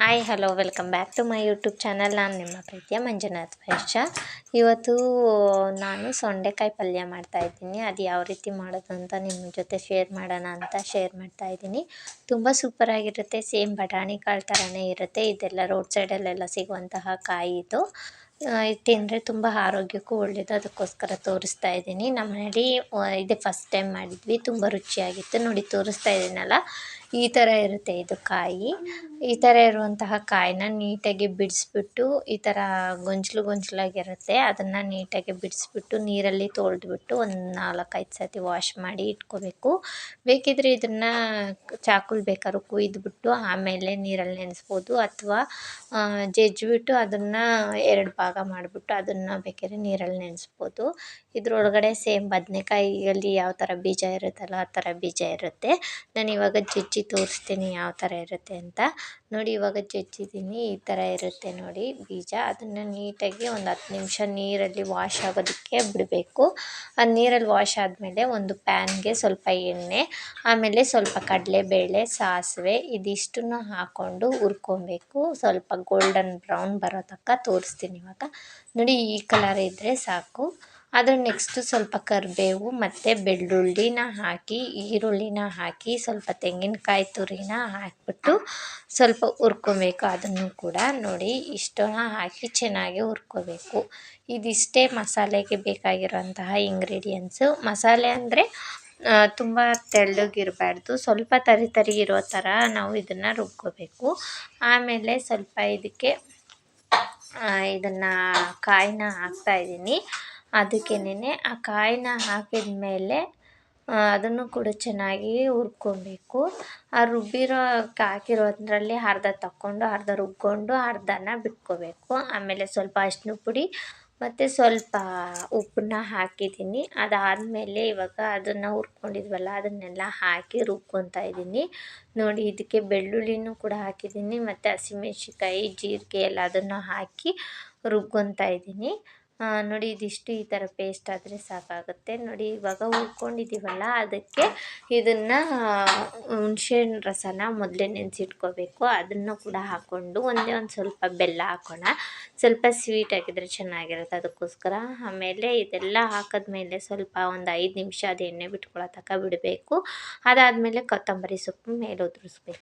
Hi hello welcome back to my YouTube channel ನಾನು ನಿಮ್ಮ ಪ್ರೀತಿಯ ಮಂಜುನಾಥ್ ವೈಶ್ಯ. ಇವತ್ತು ನಾನು ಸೊಂಡೆಕಾಯಿ ಪಲ್ಯ ಮಾಡ್ತಾಯಿದ್ದೀನಿ ಅದು ಯಾವ ರೀತಿ ಮಾಡೋದು ಅಂತ ನಿಮ್ಮ ಜೊತೆ ಶೇರ್ ಮಾಡೋಣ ಅಂತ ಶೇರ್ ಮಾಡ್ತಾಯಿದ್ದೀನಿ ತುಂಬ ಸೂಪರಾಗಿರುತ್ತೆ ಸೇಮ್ ಬಟಾಣಿ ಕಾಳು ಥರನೇ ಇರುತ್ತೆ. ಇದೆಲ್ಲ ರೋಡ್ ಸೈಡಲ್ಲೆಲ್ಲ ಸಿಗುವಂತಹ ಕಾಯಿ ಇದು. ಇದು ತಿಂದರೆ ತುಂಬ ಆರೋಗ್ಯಕ್ಕೂ ಒಳ್ಳೆಯದು ಅದಕ್ಕೋಸ್ಕರ ತೋರಿಸ್ತಾ ಇದ್ದೀನಿ. ನಮ್ಮ ಮನೇಲಿ ಇದೇ ಫಸ್ಟ್ ಟೈಮ್ ಮಾಡಿದ್ವಿ. ತುಂಬ ರುಚಿಯಾಗಿತ್ತು. ನೋಡಿ, ತೋರಿಸ್ತಾ ಇದ್ದೀನಲ್ಲ? ಈ ಥರ ಇರುತ್ತೆ ಇದು ಕಾಯಿ. ಈ ಥರ ಇರುವಂತಹ ಕಾಯಿನ ನೀಟಾಗಿ ಬಿಡಿಸ್ಬಿಟ್ಟು, ಈ ಥರ ಗೊಂಚಲು ಗೊಂಚಲಾಗಿರುತ್ತೆ ಅದನ್ನು ನೀಟಾಗಿ ಬಿಡಿಸ್ಬಿಟ್ಟು, ನೀರಲ್ಲಿ ತೊಳೆದ್ಬಿಟ್ಟು ಒಂದು ನಾಲ್ಕೈದು ಸತಿ ವಾಶ್ ಮಾಡಿ ಇಟ್ಕೋಬೇಕು. ಬೇಕಿದ್ರೆ ಇದನ್ನು ಚಾಕುಲ್ ಬೇಕಾದ್ರೂ ಕುಯ್ದುಬಿಟ್ಟು, ಆಮೇಲೆ ನೀರಲ್ಲಿ ನೆನೆಸ್ಬೋದು. ಅಥವಾ ಜಜ್ಜಿಬಿಟ್ಟು ಅದನ್ನು ಎರಡು ಭಾಗ ಮಾಡಿಬಿಟ್ಟು ಅದನ್ನು ಬೇಕಾದ್ರೆ ನೀರಲ್ಲಿ ನೆನೆಸ್ಬೋದು. ಇದ್ರೊಳಗಡೆ ಸೇಮ್ ಬದನೆಕಾಯಿಯಲ್ಲಿ ಯಾವ ಥರ ಬೀಜ ಇರುತ್ತಲ್ಲ ಆ ಥರ ಬೀಜ ಇರುತ್ತೆ. ನಾನು ಇವಾಗ ಜಜ್ಜಿ ತೋರಿಸ್ತೀನಿ ಯಾವ ಥರ ಇರುತ್ತೆ ಅಂತ. ನೋಡಿ, ಇವಾಗ ಜಜ್ಜಿದ್ದೀನಿ ಈ ಥರ ಇರುತ್ತೆ ನೋಡಿ ಬೀಜ. ಅದನ್ನು ನೀಟಾಗಿ ಒಂದು ಹತ್ತು ನಿಮಿಷ ನೀರಲ್ಲಿ ವಾಶ್ ಆಗೋದಕ್ಕೆ ಬಿಡಬೇಕು. ಆ ನೀರಲ್ಲಿ ವಾಶ್ ಆದಮೇಲೆ ಒಂದು ಪ್ಯಾನ್ಗೆ ಸ್ವಲ್ಪ ಎಣ್ಣೆ, ಆಮೇಲೆ ಸ್ವಲ್ಪ ಕಡಲೆಬೇಳೆ, ಸಾಸಿವೆ ಇದಿಷ್ಟನ್ನು ಹಾಕ್ಕೊಂಡು ಹುರ್ಕೊಬೇಕು. ಸ್ವಲ್ಪ ಗೋಲ್ಡನ್ ಬ್ರೌನ್ ಬರೋ ತನಕ ತೋರಿಸ್ತೀನಿ ಇವಾಗ. ನೋಡಿ, ಈ ಕಲರ್ ಇದ್ದರೆ ಸಾಕು. ಅದ್ರ ನೆಕ್ಸ್ಟು ಸ್ವಲ್ಪ ಕರಿಬೇವು ಮತ್ತು ಬೆಳ್ಳುಳ್ಳಿನ ಹಾಕಿ, ಈರುಳ್ಳಿನ ಹಾಕಿ, ಸ್ವಲ್ಪ ತೆಂಗಿನಕಾಯಿ ತುರಿನ ಹಾಕಿಬಿಟ್ಟು ಸ್ವಲ್ಪ ಹುರ್ಕೊಬೇಕು. ಅದನ್ನು ಕೂಡ ನೋಡಿ ಇಷ್ಟನ್ನ ಹಾಕಿ ಚೆನ್ನಾಗಿ ಹುರ್ಕೊಬೇಕು. ಇದಿಷ್ಟೇ ಮಸಾಲೆಗೆ ಬೇಕಾಗಿರುವಂತಹ ಇಂಗ್ರೀಡಿಯೆಂಟ್ಸು ಮಸಾಲೆ ಅಂದರೆ ತುಂಬ ತೆಳ್ಳಗಿರಬಾರ್ದು. ಸ್ವಲ್ಪ ತರಿ ತರಿ ಇರೋ ಥರ ನಾವು ಇದನ್ನು ರುಬ್ಕೋಬೇಕು. ಆಮೇಲೆ ಸ್ವಲ್ಪ ಇದಕ್ಕೆ ಇದನ್ನು ಕಾಯಿನ ಹಾಕ್ತಾಯಿದ್ದೀನಿ ಅದಕ್ಕೇನೆ ಆ ಕಾಯಿನ ಹಾಕಿದ ಮೇಲೆ ಅದನ್ನು ಕೂಡ ಚೆನ್ನಾಗಿ ಹುರ್ಕೊಬೇಕು. ಆ ರುಬ್ಬಿರೋ ಹಾಕಿರೋದ್ರಲ್ಲಿ ಅರ್ಧ ತಕ್ಕೊಂಡು, ಅರ್ಧ ರುಬ್ಕೊಂಡು, ಅರ್ಧನ ಬಿಟ್ಕೋಬೇಕು. ಆಮೇಲೆ ಸ್ವಲ್ಪ ಅರಿಶ್ಣ ಪುಡಿ ಮತ್ತು ಸ್ವಲ್ಪ ಉಪ್ಪನ್ನ ಹಾಕಿದ್ದೀನಿ. ಅದಾದಮೇಲೆ ಇವಾಗ ಅದನ್ನು ಹುರ್ಕೊಂಡಿದ್ವಲ್ಲ, ಅದನ್ನೆಲ್ಲ ಹಾಕಿ ರುಬ್ಕೊತಾ ಇದ್ದೀನಿ. ನೋಡಿ, ಇದಕ್ಕೆ ಬೆಳ್ಳುಳ್ಳಿನೂ ಕೂಡ ಹಾಕಿದ್ದೀನಿ, ಮತ್ತು ಹಸಿಮೆಣ್ಸಿನ್ಕಾಯಿ, ಜೀರಿಗೆ ಎಲ್ಲ ಅದನ್ನು ಹಾಕಿ ರುಬ್ಕೊತಾ ಇದ್ದೀನಿ. ನೋಡಿ, ಇದಿಷ್ಟು ಈ ಥರ ಪೇಸ್ಟ್ ಆದರೆ ಸಾಕಾಗುತ್ತೆ. ನೋಡಿ, ಇವಾಗ ಹುರ್ಕೊಂಡಿದ್ದೀವಲ್ಲ, ಅದಕ್ಕೆ ಇದನ್ನು ಹುಣ್ಸೆಹಣ್ಣು ರಸನ ಮೊದಲೇ ನೆನೆಸಿಟ್ಕೋಬೇಕು. ಅದನ್ನು ಕೂಡ ಹಾಕ್ಕೊಂಡು ಒಂದೇ ಒಂದು ಸ್ವಲ್ಪ ಬೆಲ್ಲ ಹಾಕೋಣ. ಸ್ವಲ್ಪ ಸ್ವೀಟ್ ಹಾಕಿದರೆ ಚೆನ್ನಾಗಿರುತ್ತೆ ಅದಕ್ಕೋಸ್ಕರ. ಆಮೇಲೆ ಇದೆಲ್ಲ ಹಾಕಿದ್ಮೇಲೆ ಸ್ವಲ್ಪ ಒಂದು ಐದು ನಿಮಿಷ ಅದು ಎಣ್ಣೆ ಬಿಟ್ಕೊಳ್ಳೋ ತನಕ ಬಿಡಬೇಕು. ಅದಾದಮೇಲೆ ಕೊತ್ತಂಬರಿ ಸೊಪ್ಪು ಮೇಲೆ ಉದುರಿಸ್ಬೇಕು